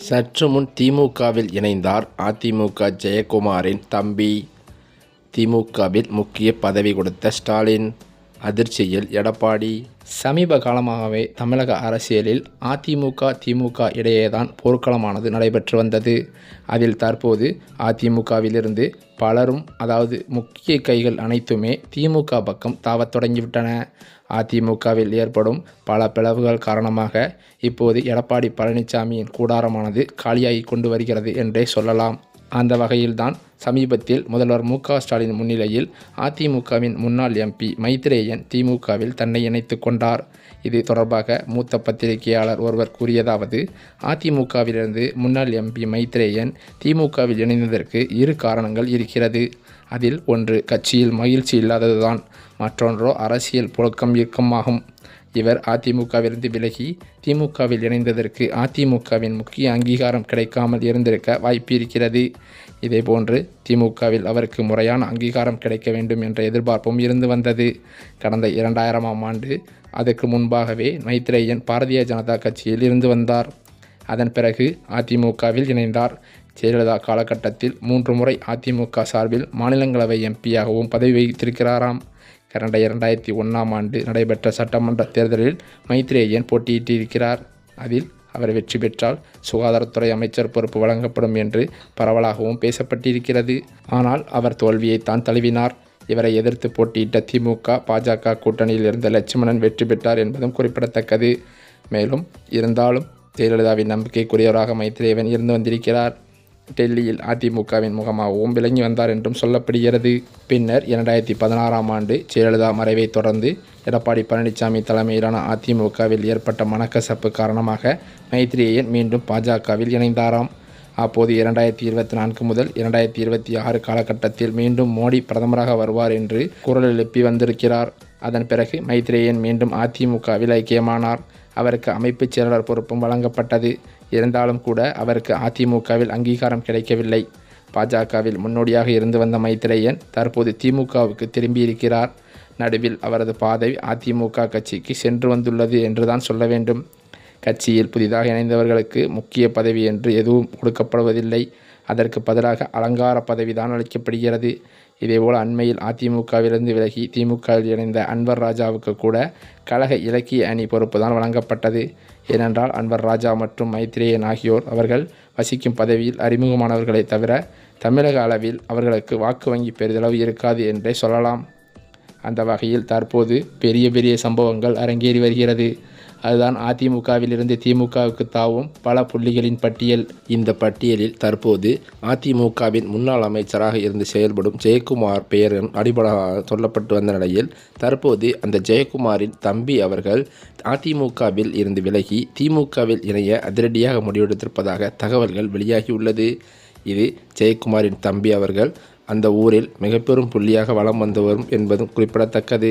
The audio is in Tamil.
சற்று முன் திமுகவில் இணைந்தார் அதிமுக ஜெயக்குமாரின் தம்பி. திமுகவில் முக்கிய பதவி கொடுத்த ஸ்டாலின். அதிர்ச்சியில் எடப்பாடி. சமீப காலமாகவே தமிழக அரசியலில் அதிமுக திமுக இடையேதான் போர்க்களமானது நடைபெற்று வந்தது. அதில் தற்போது அதிமுகவிலிருந்து பலரும் அதாவது முக்கிய கைகள் அனைத்துமே திமுக பக்கம் தாவத் தொடங்கிவிட்டன. அதிமுகவில் ஏற்படும் பல பிளவுகள் காரணமாக இப்போது எடப்பாடி பழனிசாமியின் கூடாரமானது காலியாகி கொண்டு வருகிறது என்றே சொல்லலாம். அந்த வகையில்தான் சமீபத்தில் முதல்வர் மு ஸ்டாலின் முன்னிலையில் அதிமுகவின் முன்னாள் எம்பி மைத்ரேயன் திமுகவில் தன்னை இணைத்து கொண்டார். இது தொடர்பாக மூத்த பத்திரிகையாளர் ஒருவர் கூறியதாவது அதிமுகவிலிருந்து முன்னாள் எம்பி மைத்ரேயன் திமுகவில் இணைந்ததற்கு இரு காரணங்கள் இருக்கிறது. அதில் ஒன்று கட்சியில் மகிழ்ச்சி இல்லாததுதான். மற்றொன்றோ அரசியல் புழக்கம் இயக்கமாகும். இவர் அதிமுகவிலிருந்து விலகி திமுகவில் இணைந்ததற்கு அதிமுகவின் முக்கிய அங்கீகாரம் கிடைக்காமல் இருந்திருக்க வாய்ப்பு இருக்கிறது. இதேபோன்று திமுகவில் அவருக்கு முறையான அங்கீகாரம் கிடைக்க வேண்டும் என்ற எதிர்பார்ப்பும் இருந்து வந்தது. கடந்த இரண்டாயிரமாம் ஆண்டு அதற்கு முன்பாகவே மைத்ரேயன் பாரதிய ஜனதா கட்சியில் இருந்து வந்தார். அதன் பிறகு அதிமுகவில் இணைந்தார். ஜெயலலிதா காலகட்டத்தில் மூன்று முறை அதிமுக சார்பில் மாநிலங்களவை எம்பியாகவும் பதவி வகித்திருக்கிறாராம். கடந்த இரண்டாயிரத்தி ஒன்றாம் ஆண்டு நடைபெற்ற சட்டமன்ற தேர்தலில் மைத்ரேயன் போட்டியிட்டிருக்கிறார். அதில் அவர் வெற்றி பெற்றால் சுகாதாரத்துறை அமைச்சர் பொறுப்பு வழங்கப்படும் என்று பரவலாகவும் பேசப்பட்டிருக்கிறது. ஆனால் அவர் தோல்வியைத்தான் தழுவினார். இவரை எதிர்த்து போட்டியிட்ட திமுக பாஜக கூட்டணியில் இருந்த லட்சுமணன் வெற்றி பெற்றார் என்பதும் குறிப்பிடத்தக்கது. மேலும் இருந்தாலும் ஜெயலலிதாவின் நம்பிக்கைக்குரியவராக மைத்ரேயன் இருந்து வந்திருக்கிறார். டெல்லியில் அதிமுகவின் முகமாகவும் விளங்கி வந்தார் என்றும் சொல்லப்படுகிறது. பின்னர் இரண்டாயிரத்தி பதினாறாம் ஆண்டு ஜெயலலிதா மறைவை தொடர்ந்து எடப்பாடி பழனிசாமி தலைமையிலான அதிமுகவில் ஏற்பட்ட மனக்கசப்பு காரணமாக மைத்ரியன் மீண்டும் பாஜகவில் இணைந்தாராம். அப்போது இரண்டாயிரத்தி இருபத்தி நான்கு முதல் இரண்டாயிரத்தி இருபத்தி ஆறு காலகட்டத்தில் மீண்டும் மோடி பிரதமராக வருவார் என்று குரல் எழுப்பி வந்திருக்கிறார். அதன் பிறகு மைத்ரேயன் மீண்டும் அதிமுகவில் ஐக்கியமானார். அவருக்கு அமைப்புச் செயலாளர் பொறுப்பும் வழங்கப்பட்டது. இருந்தாலும் கூட அவருக்கு அதிமுகவில் அங்கீகாரம் கிடைக்கவில்லை. பாஜகவில் முன்னோடியாக இருந்து வந்த மைத்ரேயன் தற்போது திமுகவுக்கு திரும்பியிருக்கிறார். நடுவில் அவரது பாதை அதிமுக கட்சிக்கு சென்று வந்துள்ளது என்றுதான் சொல்ல வேண்டும். கட்சியில் புதிதாக இணைந்தவர்களுக்கு முக்கிய பதவி என்று எதுவும் கொடுக்கப்படுவதில்லை. அதற்கு பதிலாக அலங்கார பதவி தான் அளிக்கப்படுகிறது. இதேபோல் அண்மையில் அதிமுகவிலிருந்து விலகி திமுகவில் இணைந்த அன்வர் ராஜாவுக்கு கூட கழக இலக்கிய அணி பொறுப்பு தான் வழங்கப்பட்டது. ஏனென்றால் அன்வர் ராஜா மற்றும் மைத்ரேயன் ஆகியோர் அவர்கள் வசிக்கும் பதவியில் அறிமுகமானவர்களை தவிர தமிழக அளவில் அவர்களுக்கு வாக்கு வங்கி பெரிதளவு இருக்காது என்றே சொல்லலாம். அந்த வகையில் தற்போது பெரிய பெரிய சம்பவங்கள் அரங்கேறி வருகிறது. அதுதான் அதிமுகவிலிருந்து திமுகவுக்கு தாவும் பல புள்ளிகளின் பட்டியல். இந்த பட்டியலில் தற்போது அதிமுகவின் முன்னாள் அமைச்சராக இருந்து செயல்படும் ஜெயக்குமார் பெயர் அடிபடாக சொல்லப்பட்டு வந்த நிலையில் தற்போது அந்த ஜெயக்குமாரின் தம்பி அவர்கள் அதிமுகவில் இருந்து விலகி திமுகவில் இணைய அதிரடியாக முடிவெடுத்திருப்பதாக தகவல்கள் வெளியாகியுள்ளது. இது ஜெயக்குமாரின் தம்பி அவர்கள் அந்த ஊரில் மிக பெரும் புள்ளியாக வலம் வந்தவரும் என்பதும் குறிப்பிடத்தக்கது.